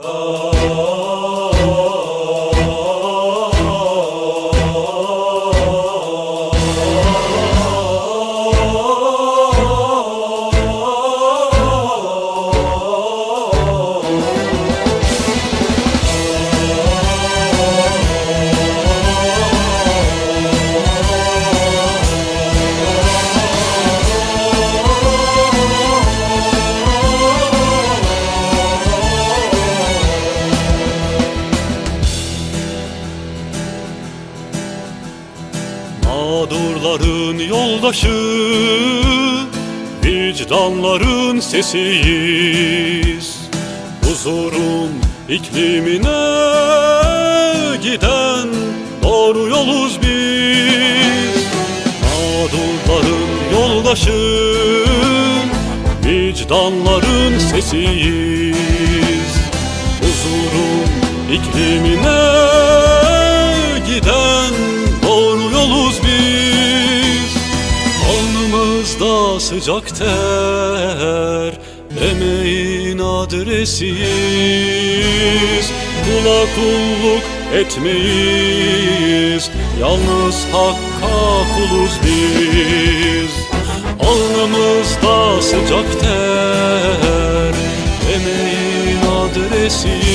Oh. Mağdurların yoldaşı Vicdanların sesiyiz. Huzurun iklimine giden Doğru yoluz biz. Mağdurların yoldaşı Vicdanların sesiyiz. Huzurun iklimine sıcak ter Emeğin adresiyiz. Kula kulluk etmeyiz Yalnız Hakk'a kuluz biz. Alnımızda sıcak ter Emeğin adresiyiz.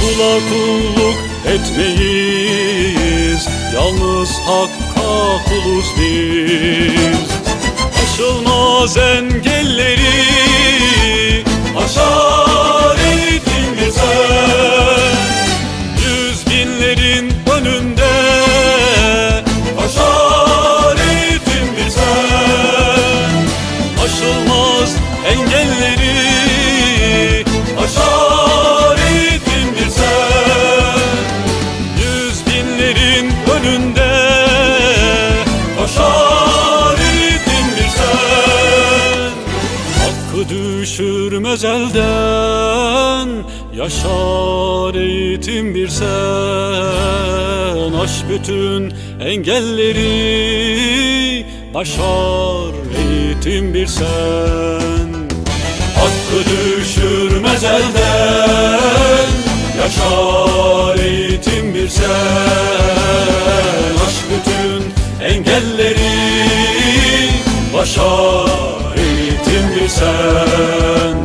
Kula kulluk etmeyiz Yalnız Hakk'a kuluz biz. Aşılmaz engelleri Aşar eğitim bize Yüz binlerin önünde düşürmez elden. Yaşar eğitim bir sen. Aş bütün engelleri Başar eğitim bir sen. Hakkı düşürmez elden. Yaşar eğitim bir sen sen.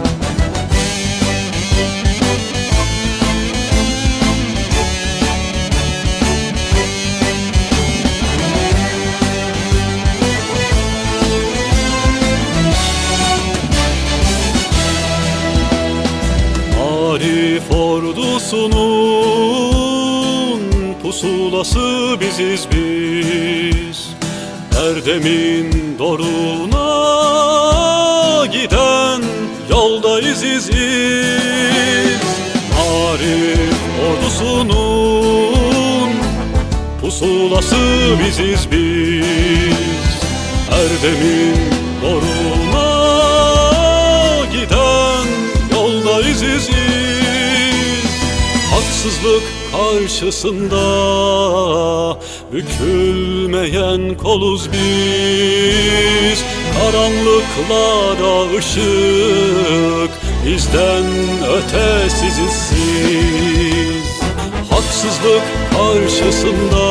Arif ordusunun pusulası biziz biz. Erdem'in doruna yoldayız iziz Arif ordusunun pusulası biziz biz. Erdem'in doruna giden yoldayız iziz Haksızlık karşısında bükülmeyen koluz biz. Karanlıklara ışık bizden ötesiziz siz Haksızlık karşısında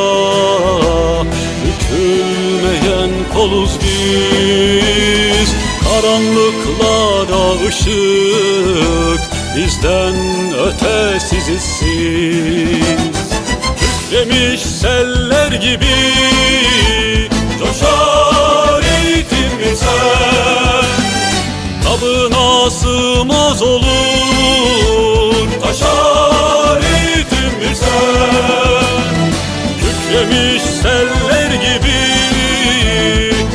bükülmeyen koluz biz. Karanlıklara ışık bizden ötesiziz siz Kükremiş seller gibi coşar eğitim bir sen Tabına sığmaz olur? Taşar eğitim bir sen Kükremiş seller gibi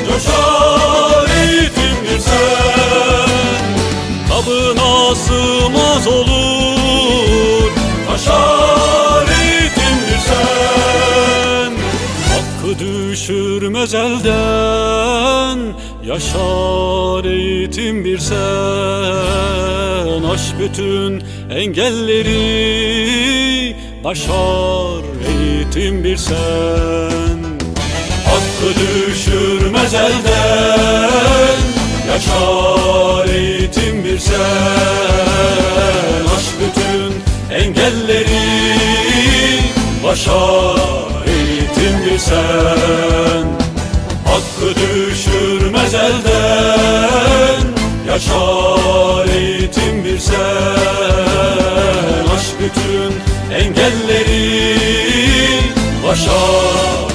Coşar eğitim bir sen Tabına sığmaz olur? Taşar eğitim bir sen Hakkı düşürmez elden Yaşar eğitim bir sen Aş bütün engelleri Başar. Eğitim bir sen Hakkı düşürmez elden. Yaşar eğitim bir sen Aş bütün engelleri Başar. Eğitim bir sen Hakkı düşürmez elden Yaşar eğitim bir sen. Aş bütün engelleri Başa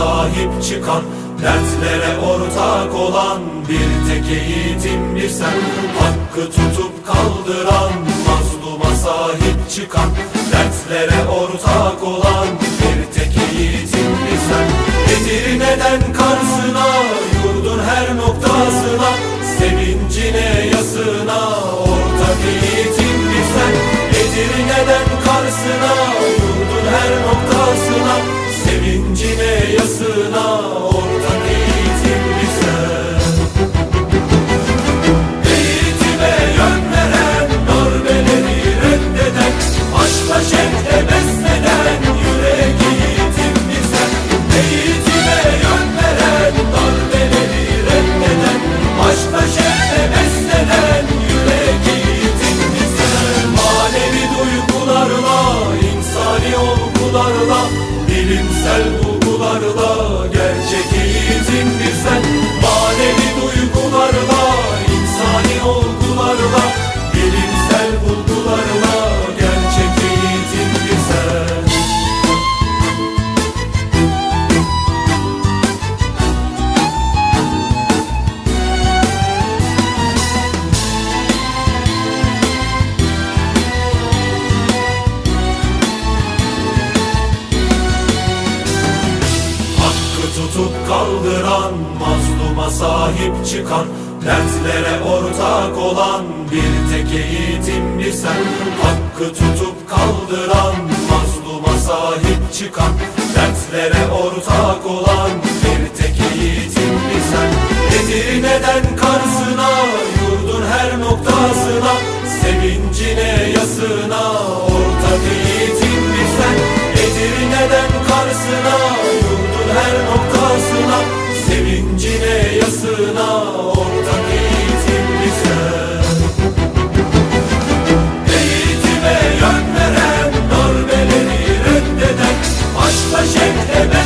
sahip çıkan Dertlere ortak olan bir tek eğitim bir sen. Hakkı tutup kaldıran, mazluma sahip çıkan Dertlere ortak olan bir tek eğitim bir sen. Edirne'den Kars'ına, yurdun her noktasına olgularla Bilimsel bulgularla, gerçek eğitim bir sahip çıkan Dertlere ortak olan bir tek eğitim bir sen. Hakkı tutup kaldıran, mazluma sahip çıkan Dertlere ortak olan bir tek eğitim bir sen. Edirne'den Kars'ına, yurdun her noktasına Sevincine, yasına, Amen.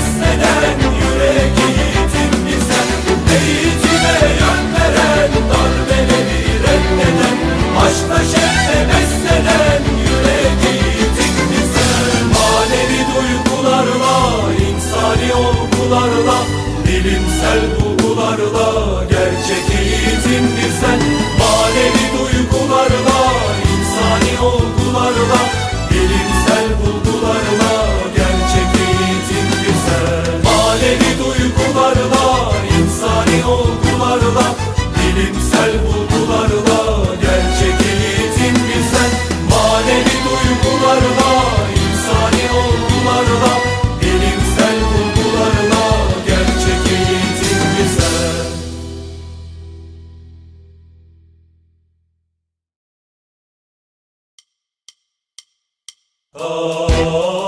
Mağdurların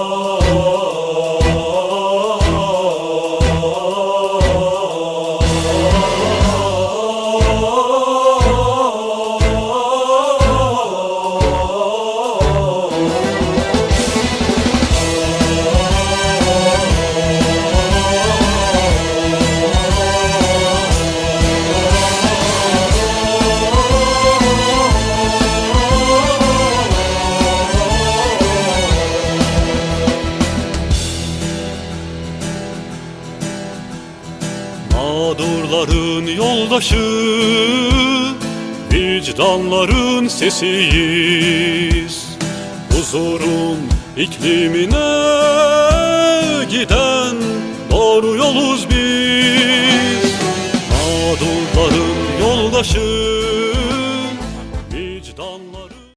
Vicdanların sesiyiz. Huzurun iklimine giden Doğru yoluz biz. Mağdurların yoldaşı